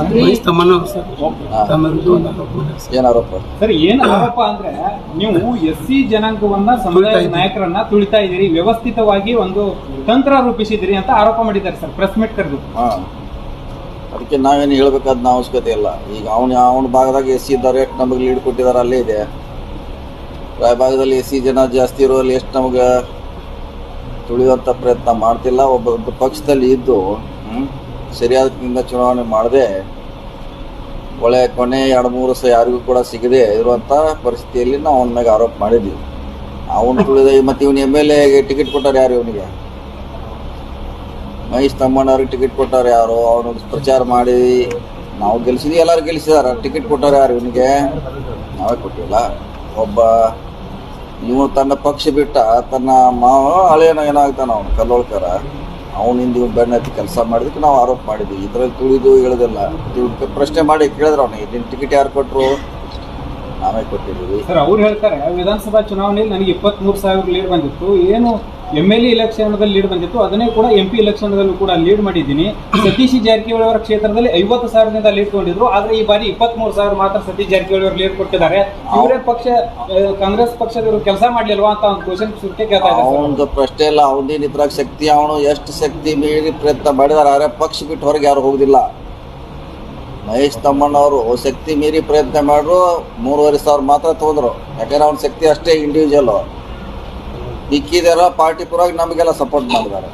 Mahesh ತಮ್ಮನವ್ರು sir ಹಾ. ತಮ್ಮ ಒಂದು ಆರೋಪ. ಮಾಡಿದ್ದಾರೆ ಸರ್. ಏನ್ ಆರೋಪ? ಸರ್ ಏನ್ ಆರೋಪ ಅಂದ್ರೆ ನೀವು ಎಸ್ ಸಿ ಜನಾಂಗವನ್ನ ಸಮುದಾಯ ನಾಯಕರನ್ನ ತುಳಿತಾ ಇದ್ದೀರಿ ವ್ಯವಸ್ಥಿತವಾಗಿ ಒಂದು ತಂತ್ರ ರೂಪಿಸಿದಿರಿ ಅಂತ ಆರೋಪ ಮಾಡಿದ್ದಾರೆ ಸರ್ ಪ್ರೆಸ್ ಮೀಟ್ ಕರೆದು. ಅದಕ್ಕೆ ನಾವೇನು ಹೇಳ್ಬೇಕಾದ ಅವಶ್ಯಕತೆ ಇಲ್ಲ. ಈಗ ಅವನ ಅವನ ಭಾಗದಾಗ ಎಸ್ ಸಿ ಇದ್ದಾರೆ ಎಷ್ಟು ನಮಗೆ ಲೀಡ್ ಕೊಟ್ಟಿದ್ದಾರೆ ಅಲ್ಲೇ ಇದೆ. ರಾಯಭಾಗದಲ್ಲಿ ಎಸ್ ಸಿ ಜನ ಜಾಸ್ತಿ ಇರುವಲ್ಲಿ ಎಷ್ಟು ನಮಗೆ ತುಳಿಯುವಂಥ ಪ್ರಯತ್ನ ಮಾಡ್ತಿಲ್ಲ ಒಬ್ಬ ಒಬ್ಬ ಪಕ್ಷದಲ್ಲಿ ಇದ್ದು ಹ್ಮ್, ಸರಿಯಾದ ಚುನಾವಣೆ ಮಾಡದೆ ಒಳ್ಳೆ ಕೊನೆ ಎರಡು ಮೂರು ವರ್ಷ ಯಾರಿಗೂ ಕೂಡ ಸಿಗದೆ ಇರುವಂಥ ಪರಿಸ್ಥಿತಿಯಲ್ಲಿ ನಾವು ಅವನ ಮೇಲೆ ಆರೋಪ ಮಾಡಿದ್ವಿ. ಅವನು ತುಳಿದ ಮತ್ತು ಇವನು ಎಂ ಎಲ್ ಎಗೆ ಟಿಕೆಟ್ ಕೊಟ್ಟಾರೆ ಯಾರು ಇವನಿಗೆ? ಮಹೇಶ್ ತಮ್ಮಣ್ಣವ್ರಿಗೆ ಟಿಕೆಟ್ ಕೊಟ್ಟಾರೆ ಯಾರು? ಅವನು ಪ್ರಚಾರ ಮಾಡಿ ನಾವು ಗೆಲ್ಸಿದ್ವಿ ಎಲ್ಲರೂ ಗೆಲ್ಸಿದಾರ. ಟಿಕೆಟ್ ಕೊಟ್ಟಾರೆ ಯಾರು ಇವನಿಗೆ? ನಾವೇ ಕೊಟ್ಟಿಲ್ಲ. ಒಬ್ಬ ಇವನು ತನ್ನ ಪಕ್ಷ ಬಿಟ್ಟ ತನ್ನ ಮಾವ ಹಳೆಯನ ಏನಾಗ್ತಾನ ಅವನು ಕಲ್ಲೋಳ್ಕರ. ಅವನಿಂದ ಇವ್ನು ಕೆಲಸ ಮಾಡಿದಕ್ಕೆ ನಾವು ಆರೋಪ ಮಾಡಿದ್ವಿ. ಇದ್ರಲ್ಲಿ ತುಳಿದು ಹೇಳೋದಿಲ್ಲ ಪ್ರಶ್ನೆ ಮಾಡಿ ಕೇಳಿದ್ರೆ ಅವನಿಗೆ ನಿನ್ನ ಟಿಕೆಟ್ ಯಾರು ಕೊಟ್ಟರು ನಾವೇ ಕೊಟ್ಟಿದ್ದೀವಿ. ಸರ್ ಅವ್ರು ಹೇಳ್ತಾರೆ ವಿಧಾನಸಭಾ ಚುನಾವಣೆಯಲ್ಲಿ ನನಗೆ ಇಪ್ಪತ್ತ್ ಮೂರು ಸಾವಿರ ಲೀಡ್ ಬಂದಿತ್ತು. ಏನು ಎಂ ಎಲ್ ಎಲೆಕ್ಷನ್ದಲ್ಲಿ ಲೀಡ್ ಬಂದಿತ್ತು. ಅದನ್ನೇ ಕೂಡ ಎಂ ಪಿ ಇಲೆಕ್ಷನ್ದಲ್ಲೂ ಕೂಡ ಲೀಡ್ ಮಾಡಿದ್ದೀನಿ. ಸತೀಶ್ ಜಾರಕಿಹೊಳಿ ಅವರ ಕ್ಷೇತ್ರದಲ್ಲಿ ಐವತ್ತು ಸಾವಿರದಿಂದ ಲೀಡ್ ಕೊಂಡಿದ್ರು ಆದರೆ ಈ ಬಾರಿ ಇಪ್ಪತ್ತ್ ಮೂರು ಸಾವಿರ ಮಾತ್ರ ಸತೀಶ್ ಜಾರಕಿಹೊಳಿ ಅವರು ಲೀಡ್ ಕೊಟ್ಟಿದ್ದಾರೆ. ಇವರೇ ಪಕ್ಷ ಕಾಂಗ್ರೆಸ್ ಪಕ್ಷದವರು ಕೆಲಸ ಮಾಡಲಿಲ್ವಾ ಅಂತ ಒಂದು ಕ್ವಶನ್ ಸುಟ್ಟಿ ಕೇಳ್ತಾ. ಅವನದು ಪ್ರಶ್ನೆ ಇಲ್ಲ. ಅವನೇನು ಇದ್ರಾಗ ಶಕ್ತಿ ಅವನು ಎಷ್ಟು ಶಕ್ತಿ ಮೀರಿ ಪ್ರಯತ್ನ ಮಾಡಿದಾರೆ ಆದರೆ ಪಕ್ಷ ಬಿಟ್ಟು ಹೊರಗೆ ಯಾರು ಹೋಗುದಿಲ್ಲ. ಮಹೇಶ್ ತಮ್ಮಣ್ಣವರು ಶಕ್ತಿ ಮೀರಿ ಪ್ರಯತ್ನ ಮಾಡ್ರು, ಮೂರುವರೆ ಸಾವಿರ ಮಾತ್ರ ತೊಗೊಂಡ್ರು. ಯಾಕಂದ್ರೆ ಅವ್ನ ಶಕ್ತಿ ಅಷ್ಟೇ ಇಂಡಿವಿಜುವಲ್ ಮಿಕ್ಕಿದಾರ ಪಾರ್ಟಿ ಪರವಾಗಿ ನಮಗೆಲ್ಲ ಸಪೋರ್ಟ್ ಮಾಡಿದ್ದಾರೆ.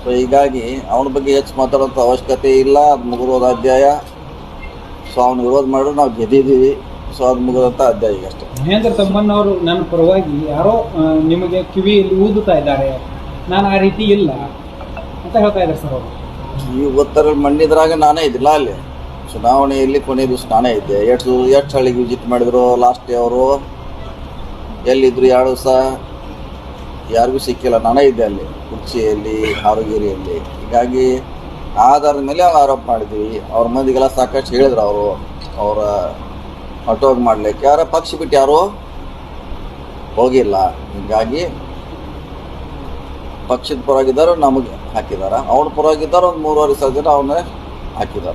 ಸೊ ಹೀಗಾಗಿ ಅವನ ಬಗ್ಗೆ ಹೆಚ್ಚು ಮಾತಾಡೋಂಥ ಅವಶ್ಯಕತೆ ಇಲ್ಲ. ಅದು ಮುಗಿದೋದ ಅಧ್ಯಾಯ. ಸೊ ಅವ್ನು ವಿರೋಧ ಮಾಡಿದ್ರು ನಾವು ಗೆದ್ದಿದ್ದೀವಿ. ಸೊ ಅದು ಮುಗಿದಂಥ ಅಧ್ಯಾಯ ಈಗ ಅಷ್ಟೇ. ಮಹೇಂದ್ರ ತಮ್ಮಣ್ಣವರು ನನ್ನ ಪರವಾಗಿ ಯಾರೋ ನಿಮಗೆ ಕಿವಿಯಲ್ಲಿ ಊದುತ್ತಾ ಇದ್ದಾರೆ. ನಾನು ಆ ರೀತಿ ಇಲ್ಲ ಅಂತ ಹೇಳ್ತಾ ಇದ್ದಾರೆ ಸರ್ ಅವರು. ಈ ಉತ್ತರ ಮಣ್ಣಿದ್ರಾಗ ನಾನೇ ಇದ್ದಿಲ್ಲ ಅಲ್ಲಿ. ಚುನಾವಣೆಯಲ್ಲಿ ಕೊನೆ ದಿವಸ ನಾನೇ ಇದ್ದೆ. ಎಷ್ಟು ಎಷ್ಟು ಹಳ್ಳಿಗೆ ವಿಸಿಟ್ ಮಾಡಿದ್ರು? ಲಾಸ್ಟ್ ಡೇ ಅವರು. ಎಲ್ಲಿದ್ರು ಎರಡು ದಿವಸ? ಯಾರಿಗೂ ಸಿಕ್ಕಿಲ್ಲ. ನಾನೇ ಇದ್ದೆ ಅಲ್ಲಿ. ಕುರ್ಚಿಯಲ್ಲಿ ಆರೋಗ್ಯರಿಯಲ್ಲಿ ಹೀಗಾಗಿ ಆಧಾರದ ಮೇಲೆ ಆರೋಪ ಮಾಡಿದ್ವಿ. ಅವ್ರ ಮಂದಿಗೆಲ್ಲ ಸಾಕಷ್ಟು ಹೇಳಿದ್ರು ಅವರು. ಅವರ ಹಟೋಗಿ ಮಾಡ್ಲಿಕ್ಕೆ. ಯಾರ ಪಕ್ಷ ಬಿಟ್ಟು ಯಾರು ಹೋಗಿಲ್ಲ. ಹೀಗಾಗಿ ಪಕ್ಷದ ಪರವಾಗಿದ್ದಾರೆ ನಮಗೆ ಹಾಕಿದ್ದಾರೆ. ಅವ್ರ ಪರವಾಗಿದ್ದಾರೆ ಒಂದು ಮೂರುವರೆ ಸಾವಿರ ಜನ ಅವನ್ನೇ ಹಾಕಿದ್ದಾರೆ.